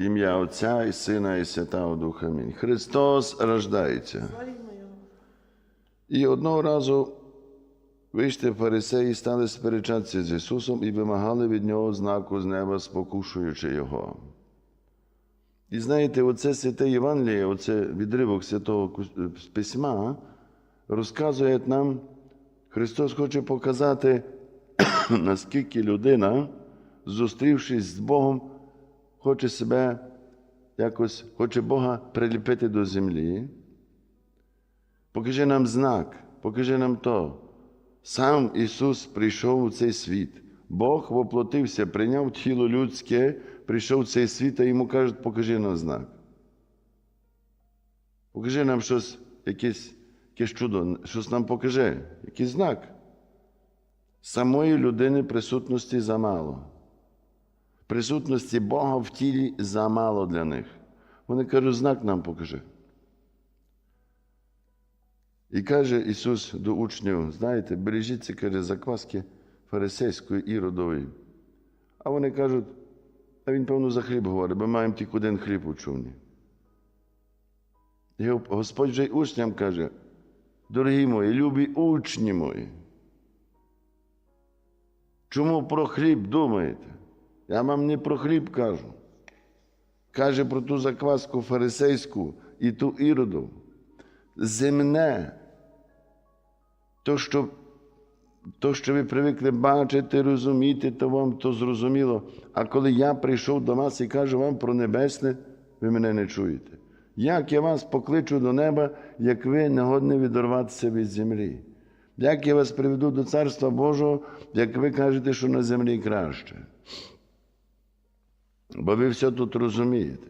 Ім'я Отця і Сина, і Святого Духа. Амінь. Христос рождається. І одного разу вийшли фарисеї, стали сперечатися з Ісусом і вимагали від Нього знаку з неба, спокушуючи Його. І знаєте, оце святе Євангеліє, оце відривок святого письма, розказує нам, Христос хоче показати, наскільки людина, зустрівшись з Богом, хоче себе якось, хоче Бога приліпити до землі. Покажи нам знак, покажи нам то. Сам Ісус прийшов у цей світ. Бог воплотився, прийняв тіло людське, прийшов в цей світ, а йому кажуть, покажи нам знак. Покажи нам щось, якесь, якесь чудо, щось нам покажи, якийсь знак. Самої людини присутності замало. Присутності Бога в тілі замало для них. Вони кажуть, знак нам покажи. І каже Ісус до учнів: знаєте, бережіться, каже, закваски фарисейської іродової. А вони кажуть, а він, певно, за хліб говорить, бо маємо тільки один хліб у човні. І Господь вже й учням каже, дорогі мої, любі учні мої. Чому про хліб думаєте? Я вам не про хліб кажу. Каже про ту закваску фарисейську і ту іроду земне, то, що, то, що ви привикли бачити, розуміти, то вам то зрозуміло. А коли я прийшов до вас і кажу вам про небесне, ви мене не чуєте. Як я вас покличу до неба, як ви не годні відорватися від землі? Як я вас приведу до Царства Божого, як ви кажете, що на землі краще? Бо ви все тут розумієте.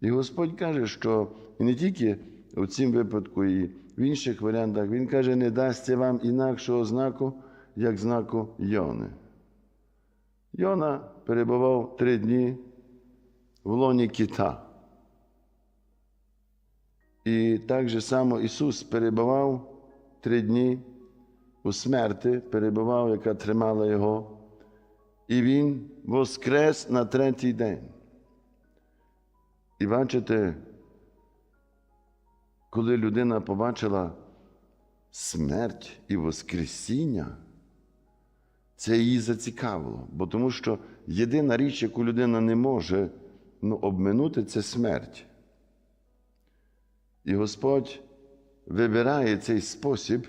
І Господь каже, що не тільки у цім випадку, і в інших варіантах, Він каже, не дасться вам інакшого знаку, як знаку Йони. Йона перебував три дні в лоні кита. І так же само Ісус перебував три дні у смерти, перебував, яка тримала Його, і Він воскрес на третій день. І бачите, коли людина побачила смерть і Воскресіння, це її зацікавило, бо тому що єдина річ, яку людина не може ну, обминути, це смерть. І Господь вибирає цей спосіб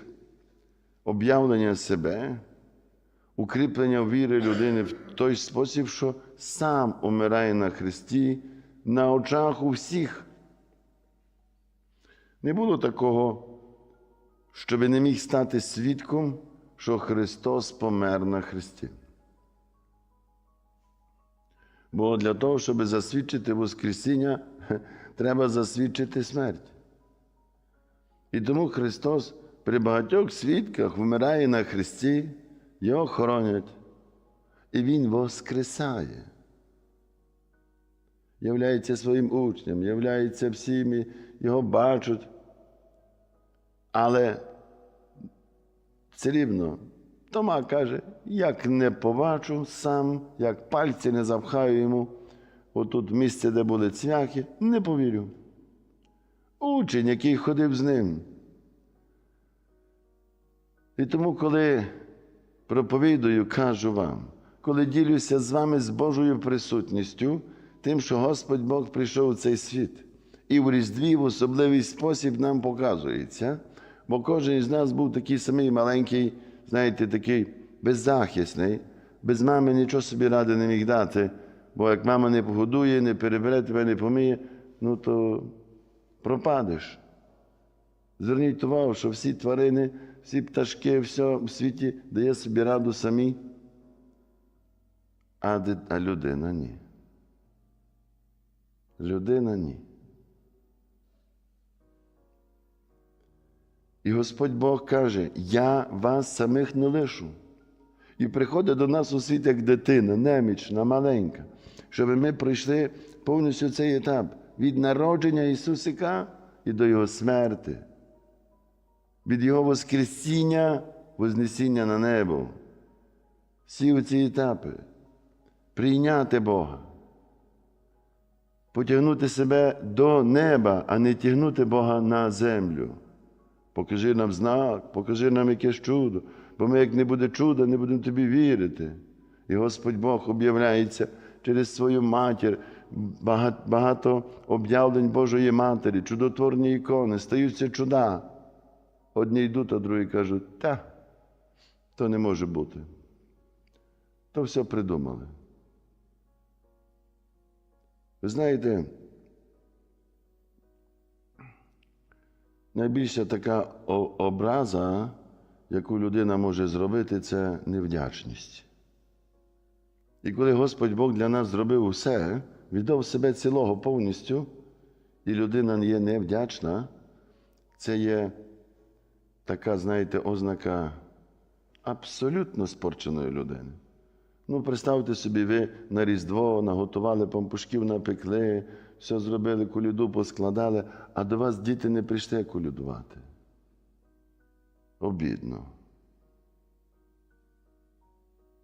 об'явлення себе, укріплення віри людини в той спосіб, що сам умирає на Христі на очах у всіх. Не було такого, щоб не міг стати свідком, що Христос помер на Христі. Бо для того, щоб засвідчити Воскресіння, треба засвідчити смерть. І тому Христос при багатьох свідках вмирає на Христі, його хоронять, і Він воскресає являється своїм учнем, являється всіми, його бачать. Але все рівно Тома каже, як не побачу сам, як пальці не запхаю йому, отут місце, де були цвяхи, не повірю. Учень, який ходив з ним. І тому, коли проповідую, кажу вам, коли ділюся з вами з Божою присутністю, тим, що Господь Бог прийшов у цей світ. І в Різдві в особливий спосіб нам показується, бо кожен із нас був такий самий маленький, знаєте, такий беззахисний, без мами нічого собі ради не міг дати, бо як мама не погодує, не перебере тебе, не помиє, ну то пропадеш. Зверніть увагу, що всі тварини, всі пташки, все в світі дає собі раду самі, а, людина ні. Людина ні. І Господь Бог каже: Я вас самих не лишу. І приходить до нас у світ як дитина, немічна, маленька, щоб ми пройшли повністю цей етап від народження Ісусика і до Його смерти, від Його Воскресіння, Вознесіння на небо. Всі ці етапи прийняти Бога, потягнути себе до неба, а не тягнути Бога на землю. Покажи нам знак, покажи нам якесь чудо, бо ми, як не буде чуда, не будемо тобі вірити. І Господь Бог об'являється через свою матір, багато, об'явлень Божої Матері, чудотворні ікони, стаються чуда. Одні йдуть, а другі кажуть, та, то не може бути. То все придумали. Ви знаєте, найбільша така образа, яку людина може зробити, це невдячність. І коли Господь Бог для нас зробив усе, віддав себе цілого повністю, і людина є невдячна, це є така, знаєте, ознака абсолютно спорченої людини. Ну, представте собі, ви на Різдво наготували пампушків, напекли, все зробили, кулюду поскладали, а до вас діти не прийшли кулюдувати. Обідно.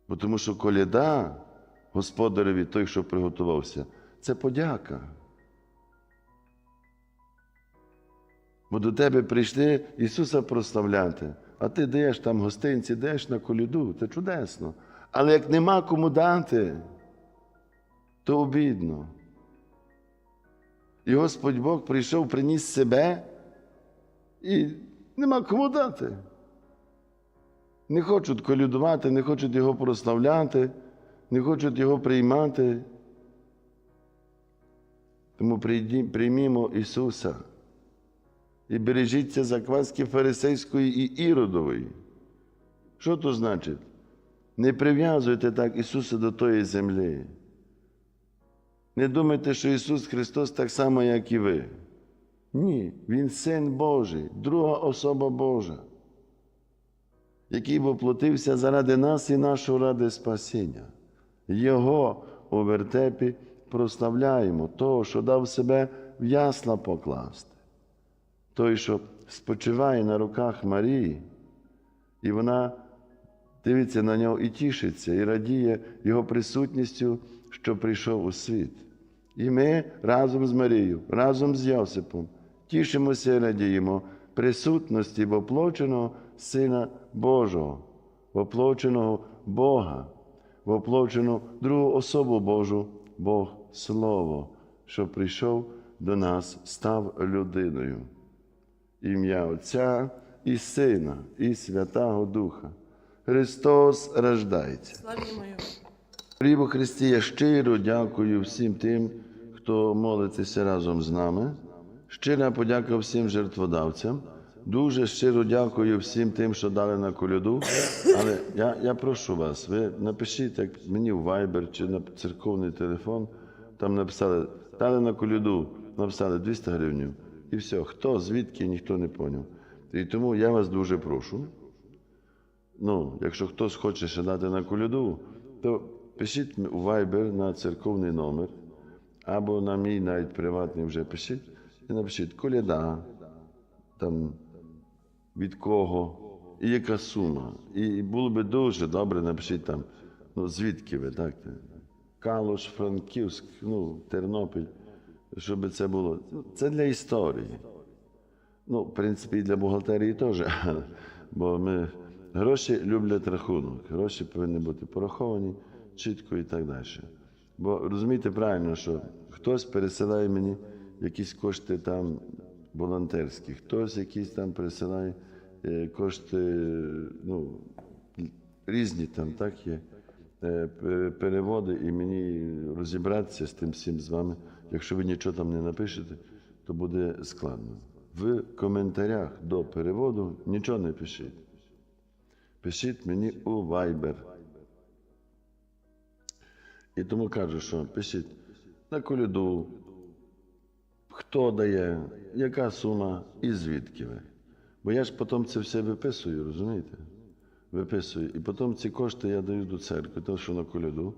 Бо тому що коляда господареві, той, що приготувався, це подяка. Бо до тебе прийшли Ісуса прославляти, а ти даєш там гостинці, даєш на коляду, це чудесно. Але як нема кому дати, то обідно. І Господь Бог прийшов, приніс себе і нема кому дати. Не хочуть колюдувати, не хочуть його прославляти, не хочуть його приймати. Тому приймімо Ісуса і бережіться закваски фарисейської і іродової. Що то значить? Не прив'язуйте так Ісуса до тої землі. Не думайте, що Ісус Христос так само, як і ви. Ні, Він Син Божий, друга особа Божа, який воплотився заради нас і нашого ради спасіння. Його у вертепі прославляємо, того, що дав себе в ясла покласти, той, що спочиває на руках Марії, і вона дивиться на нього і тішиться, і радіє Його присутністю, що прийшов у світ. І ми разом з Марією, разом з Йосипом тішимося і радіємо присутності воплоченого Сина Божого, воплоченого Бога, воплочену другу особу Божу, Бог Слово, що прийшов до нас, став людиною. Ім'я Отця і Сина, і Святого Духа. Христос рождається. Його. Христі, я щиро дякую всім тим, хто молиться разом з нами. Щира подяка всім жертводавцям. Дуже щиро дякую всім тим, що дали на коляду. Але я, я прошу вас, ви напишіть як мені в Viber чи на церковний телефон. Там написали, дали на коляду, написали 200 гривень. І все. Хто, звідки, ніхто не поняв. І тому я вас дуже прошу. Ну, якщо хтось хоче ще дати на коляду, то пишіть у Viber на церковний номер, або на мій навіть приватний вже пишіть, і напишіть коляда, там від кого, і яка сума. І було би дуже добре, напишіть там, ну звідки ви, так? Калуш, Франківськ, ну, Тернопіль, щоб це було. Це для історії. Ну, в принципі, і для бухгалтерії теж. Бо ми гроші люблять рахунок. Гроші повинні бути пораховані чітко і так далі. Бо розумієте правильно, що хтось пересилає мені якісь кошти там волонтерські, хтось якісь там пересилає е, кошти, ну, різні там, так є. е, Переводи, і мені розібратися з тим всім з вами. Якщо ви нічого там не напишете, то буде складно. В коментарях до переводу нічого не пишіть. Пишіть мені у Viber. І тому кажу, що пишіть на коляду, хто дає, яка сума і звідки ви. Бо я ж потім це все виписую, розумієте? Виписую. І потім ці кошти я даю до церкви, то, що на коляду,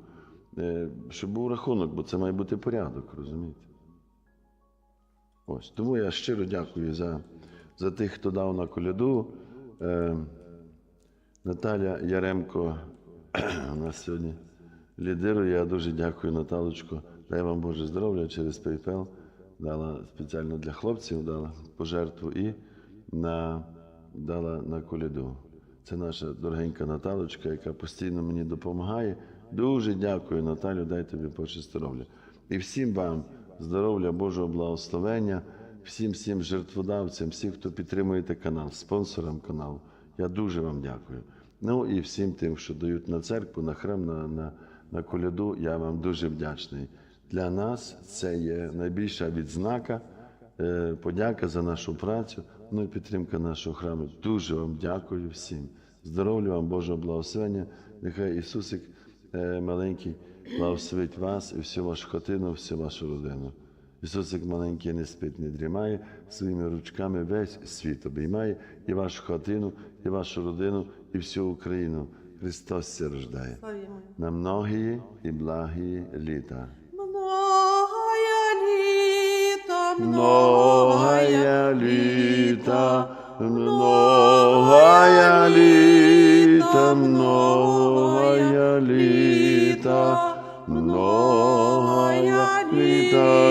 щоб був рахунок, бо це має бути порядок, розумієте? Ось. Тому я щиро дякую за, за тих, хто дав на коляду. Е, Наталя Яремко у нас сьогодні лідирує. Я дуже дякую, Наталочко. дай вам Боже здоров'я через PayPal, дала спеціально для хлопців, дала пожертву і на, дала на коляду. Це наша дорогенька Наталочка, яка постійно мені допомагає. Дуже дякую, Наталю, дай тобі Боже здоров'я. І всім вам здоров'я, Божого благословення, всім всім жертводавцям, всім, хто підтримує канал, спонсорам каналу. Я дуже вам дякую. Ну і всім тим, що дають на церкву, на храм, на, на, на коляду, я вам дуже вдячний. Для нас це є найбільша відзнака, е, подяка за нашу працю, ну і підтримка нашого храму. Дуже вам дякую всім. Здоров'я вам, Божого благословення. Нехай Ісусик маленький благословить вас і всю вашу хатину, всю вашу родину. Ісусик маленький не спить, не дрімає, своїми ручками весь світ обіймає і вашу хатину, і вашу родину, і всю Україну. Христос се рождає. На многії і благі літа. Многая літа, Многая літа, многая літа,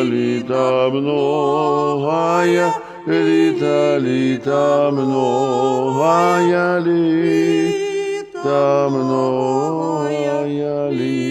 літа, многая літа, літа, многая літа, многая літа.